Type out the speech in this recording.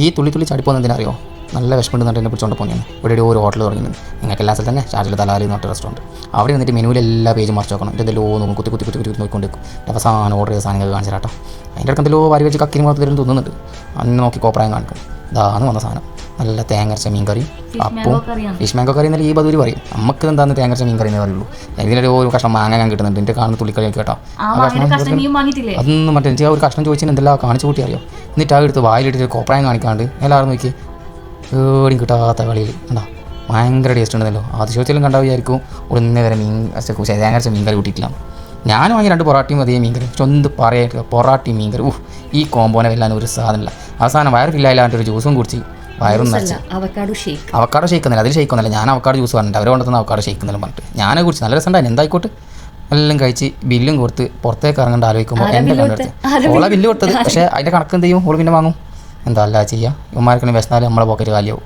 ഈ തുള്ളി തുള്ളി ചാടിപ്പോകുന്ന എന്തിനറിയോ നല്ല വിഷമമുണ്ട് എന്നിട്ട് എന്നെ പിടിച്ചോണ്ട് പോകുന്നതാണ് ഇവിടെ ഒരു ഹോട്ടൽ തുടങ്ങുന്നത് നിങ്ങൾക്ക് എല്ലാ സ്ഥലത്ത് തന്നെ ചാർജിൽ തലാലി എന്ന് പറഞ്ഞ റെസ്റ്റോറന്റ് അവിടെ വന്നിട്ട് മെനുവിൽ എല്ലാ പേജും മറിച്ച് നോക്കണം എന്റെ എന്തെല്ലോ നോക്കും കുത്തി കുത്തി കുത്തി കുത്തി നോക്കിക്കൊണ്ട് നിൽക്കും. എന്നിട്ട് അവസാനം ഓർഡർ ചെയ്ത സാധനങ്ങൾ കാണിച്ചു കേട്ടോ. അതിന്റെ ഇടയ്ക്ക് എന്തെല്ലോ വാരി വെച്ച് കക്കിന് മാത്രം തരും തോന്നുന്നുണ്ട്. അന്ന് നോക്കി കോപ്രായം കാണിക്കും. ഇതാണ് വന്ന സാധനം. നല്ല തേങ്ങരച്ച മീൻ കറി അപ്പവും ഫിഷ് മാങ്കോ കറി എന്നല്ല ഈ ബദൂരി പറയും. നമുക്ക് എന്താന്ന് തേങ്ങരച്ച മീൻ കറി എന്നേ പറയുള്ളൂ. ഇതിലൊരു ഒരു കഷ്ണം മാങ്ങ ഞാൻ കിട്ടുന്നുണ്ട്. എന്റെ കാണുന്ന തുള്ളിക്കറി കേട്ടോ. അതൊന്നും മറ്റേ എനിക്ക് ആ ഒരു കഷ്ണം ചോദിച്ചാൽ എന്തെല്ലാം കാണിച്ചു കൂട്ടി അറിയോ? എന്നിട്ട് ആ എടുത്ത് വായിലിട്ടിട്ട് കോപ്രായം കാണിക്കാണ്ട് എല്ലാവരും നോക്കി ഏടിയും കിട്ടാത്ത കളിയിൽ കണ്ടാ? ഭയങ്കര ടേസ്റ്റ് ഉണ്ടല്ലോ. ആദ്യ ചോദിച്ചാലും കണ്ടാൽ വിചാരിക്കും ഒരു ഇന്നേ വരെ മീൻ അച്ഛ മീൻകറി മീൻ കറി കൂട്ടിയിട്ടില്ല. ഞാൻ വാങ്ങി രണ്ട് പൊറാട്ടിയും അതേ മീൻ കറി പക്ഷെ ഒന്ന് പറയായിട്ട് പൊറാട്ടി മീൻ കറി ഊഹ് ഈ കോമ്പോനെ വെല്ലാൻ ഒരു സാധനമില്ല. അവസാനം വയറ് ഫില്ലായില്ലാണ്ട് ഒരു ജ്യൂസും കുടിച്ച് വയറും നിറച്ച്. അവക്കാട് ഷേക്കുന്നില്ല അതിൽ ഷേക്കൊന്നുമില്ല ഞാൻ അവക്കാട് ജ്യൂസ് പറഞ്ഞിട്ട് അവർ കൊണ്ടുവന്ന അവക്കാട് ഷേക്കുന്നില്ല പറഞ്ഞിട്ട്. ഞാനെ കുടിച്ച് നല്ല രസമുണ്ടായിരുന്നു എന്തായിക്കോട്ടെ? എല്ലാം കഴിച്ച് ബില്ലും കൊടുത്ത് പുറത്തേക്ക് ഇറങ്ങേണ്ട ആലോചിക്കുമ്പോൾ എന്റെ കണ്ടെടുത്ത് ഓളെ ബില്ല് കൊടുത്തത്. പക്ഷേ അതിന്റെ കണക്ക് എന്ത് ചെയ്യും? ഓൾ പിന്നെ വാങ്ങും. എന്താ അല്ല ചെയ്യുക ഇവന്മാർക്കെങ്കിലും വിശന്നാലും നമ്മളെ പോക്കറ്റ് കാലിയാവും